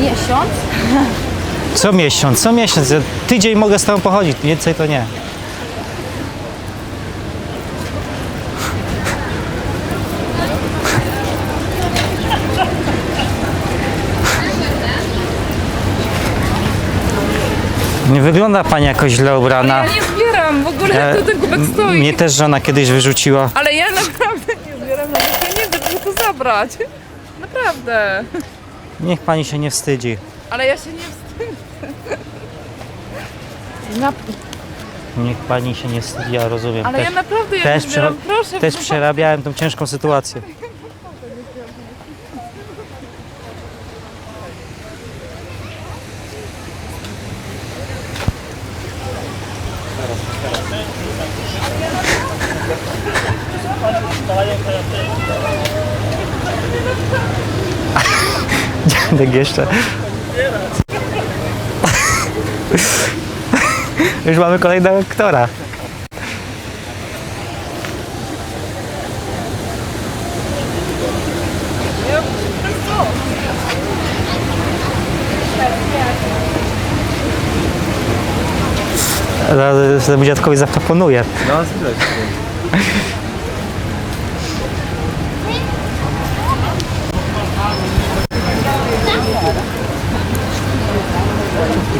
Miesiąc? Co miesiąc, co miesiąc. Ja Tydzień mogę z tobą pochodzić, więcej to nie. Nie wygląda pani jakoś źle ubrana. Ja nie zbieram w ogóle, jak to ten kubek stoi. Mnie też żona kiedyś wyrzuciła. Ale ja naprawdę nie zbieram nawet pieniędzy, żeby to zabrać. Naprawdę. Niech pani się nie wstydzi. Ale ja się nie wstydzę. Na, Niech pani się nie wstydzi, ja rozumiem. ale też, ja naprawdę ja też, przera- Proszę, też przerabiałem tą ciężką sytuację. Dziadek jeszcze. Już mamy kolejnego aktora. Zaraz temu dziadkowi zaproponuję. No, widać.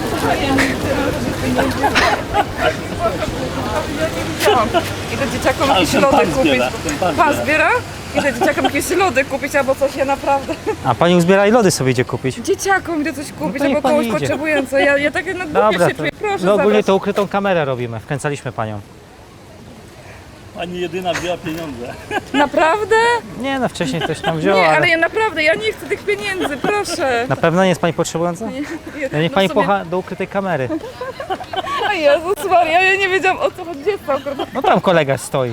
Idę dzieciakom jakieś lody kupić. Pan zbiera? Idę dzieciakom jakieś lody kupić albo coś, ja naprawdę. A pani uzbiera i lody sobie idzie kupić. Dzieciakom idę coś kupić to niech albo pani komuś idzie. Ja, ja tak na głupie Dobra, się to, czuję. Proszę no ogólnie zabrać. to ukrytą kamerę robimy. Wkręcaliśmy panią. Pani jedyna wzięła pieniądze. Naprawdę? Nie no, wcześniej coś tam wzięła, Nie, ale ale ja naprawdę, ja nie chcę tych pieniędzy, proszę. na pewno nie jest pani potrzebująca? Ja niech No pani pocha do ukrytej kamery. O Jezus Maria, ja nie wiedziałam o co chodzi. Gdzie jest ta? No tam kolega stoi.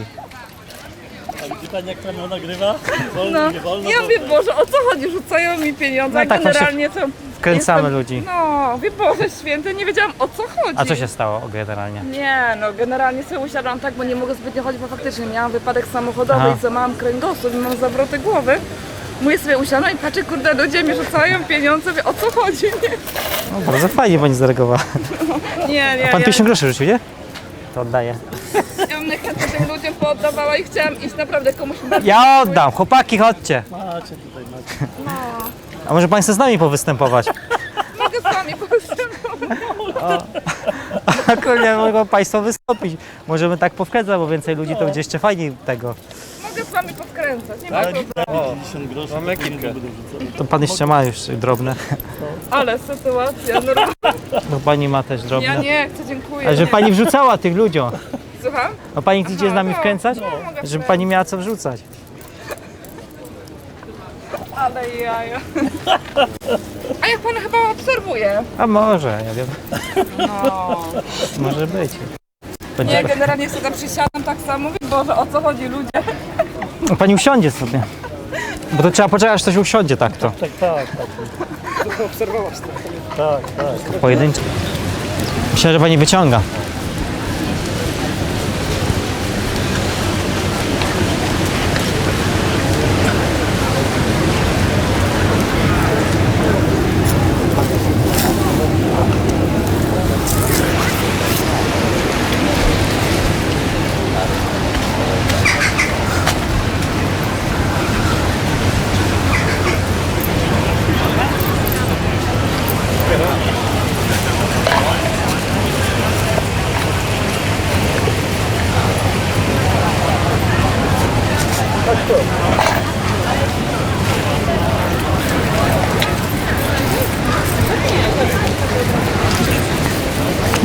A widzi pani jak tam nagrywa? Wolno, No. nie wolno? Ja wiem, Boże, o co chodzi? Rzucają mi pieniądze, No a tak, się generalnie to... Wkręcamy jestem- ludzi. No, wie Boże święty, nie wiedziałam o co chodzi. A co się stało generalnie? Nie, no generalnie sobie usiadłam tak, bo nie mogę zbytnio chodzić, bo faktycznie miałam wypadek samochodowy Aha. i co mam kręgosłup i mam zawroty głowy. Mówię sobie usiadłam i patrzę, kurde, ludzie mi rzucają pieniądze, mówię, o co chodzi? No, bardzo fajnie pani zareagowała. Nie, nie, nie. A pan ja, 50 groszy rzucił, nie? To oddaję. ja bym chętnie tym ludziom pooddawała i chciałam iść naprawdę komuś na Ja oddam, chłopaki chodźcie. Macie tutaj, macie. A może państwo z nami powystępować? Mogę z wami powystępować. Akurat mogą państwo wystąpić. Możemy tak powkręcać, bo więcej ludzi to będzie jeszcze fajniej tego. Mogę z wami podkręcać, nie Tak? ma problemu. 50 groszy. Mam to ekipkę. pan jeszcze ma już drobne. Ale sytuacja, no No pani ma też drobne. ja nie chcę, dziękuję. Ale że nie. pani wrzucała tych ludziom. Słucham? No pani idzie z nami no, wkręcać? no, mogę Żeby pani miała co wrzucać. Ale jaja. A jak pan chyba obserwuje? A może, ja wiem. No. Może być. Nie, generalnie sobie tam przysiadam tak samo, mówię, Boże, o co chodzi ludzie? No, pani usiądzie sobie. Bo to trzeba poczekać, aż ktoś usiądzie tak to. Tak, tak, tak. Obserwować to. Tak, tak. Pojedyncze. Myślę, że pani wyciąga.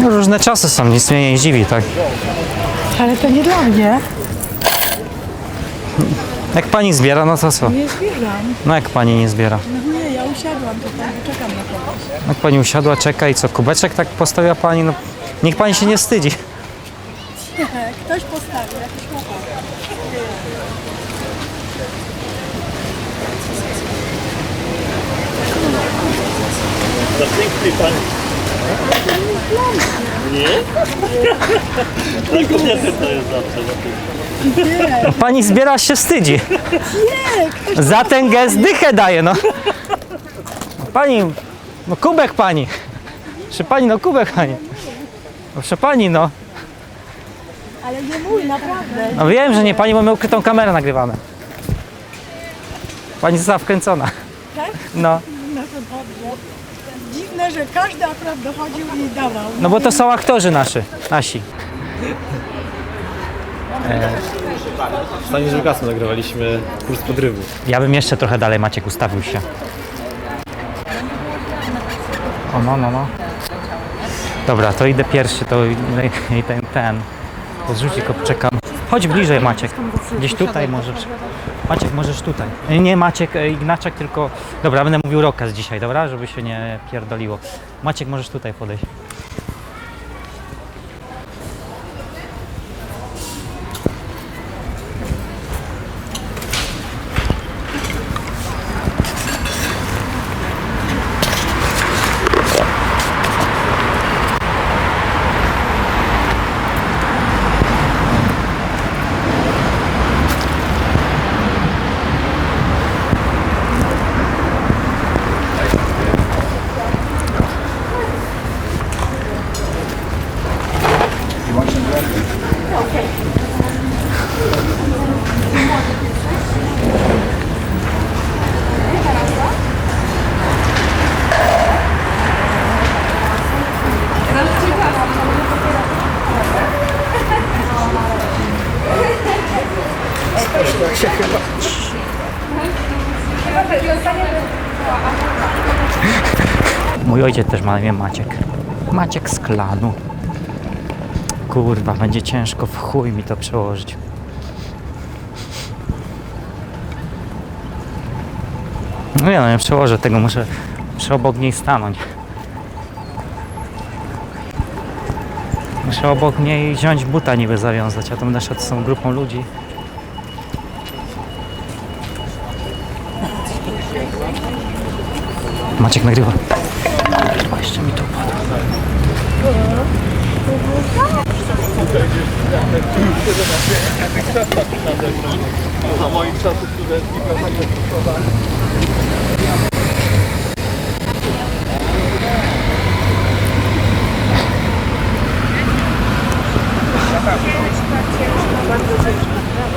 Różne czasy są, nic mnie nie dziwi, tak? Ale to nie dla mnie. Jak pani zbiera, no to co? Nie zbieram. No jak pani nie zbiera? No nie, ja usiadłam tutaj, czekam na kogoś. Jak pani usiadła, czeka i co, kubeczek tak postawiła pani? No, niech pani się nie wstydzi. Ktoś postawił, jakiś chłopak. Piękny pani. Nie? Dla kobiety to jest zawsze za piękny. Pani zbiera, się wstydzi. Nie, Za ten gest dychę daje, no. Pani, no kubek pani. Proszę pani, no kubek pani. Proszę pani, no. Ale nie mój, naprawdę. No wiem, że nie pani, bo my ukrytą kamerę nagrywamy. Pani została wkręcona. Tak? No, No to dobrze. Dziwne, że każdy akurat dochodził i dawał. no bo to są aktorzy nasi. nasi. W stanie Żelgasem nagrywaliśmy kurs podrywu. Ja bym jeszcze trochę dalej Maciek ustawił się. O no, no, no. Dobra, to idę pierwszy, to i- ten, ten. Podrzuci kopczeka. Chodź bliżej Maciek. Gdzieś tutaj możesz. Maciek, możesz tutaj. Nie Maciek, e, Ignaczek, tylko... Dobra, będę mówił Rokas dzisiaj, dobra? Żeby się nie pierdoliło. Maciek, możesz tutaj podejść. Mój ojciec też ma na imię Maciek. Maciek z klanu. Kurwa, będzie ciężko w chuj mi to przełożyć. No ja no, nie przełożę tego, muszę, muszę obok niej stanąć. Muszę obok niej wziąć buta niby zawiązać, a to będę szedł z tą grupą ludzi. Maciek nagrywa. Kurwa, jeszcze mi to upadło.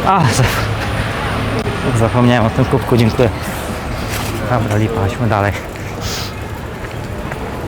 A, zap- zapomniałem o tym kubku, dziękuję. Dobra, lipa, dalej.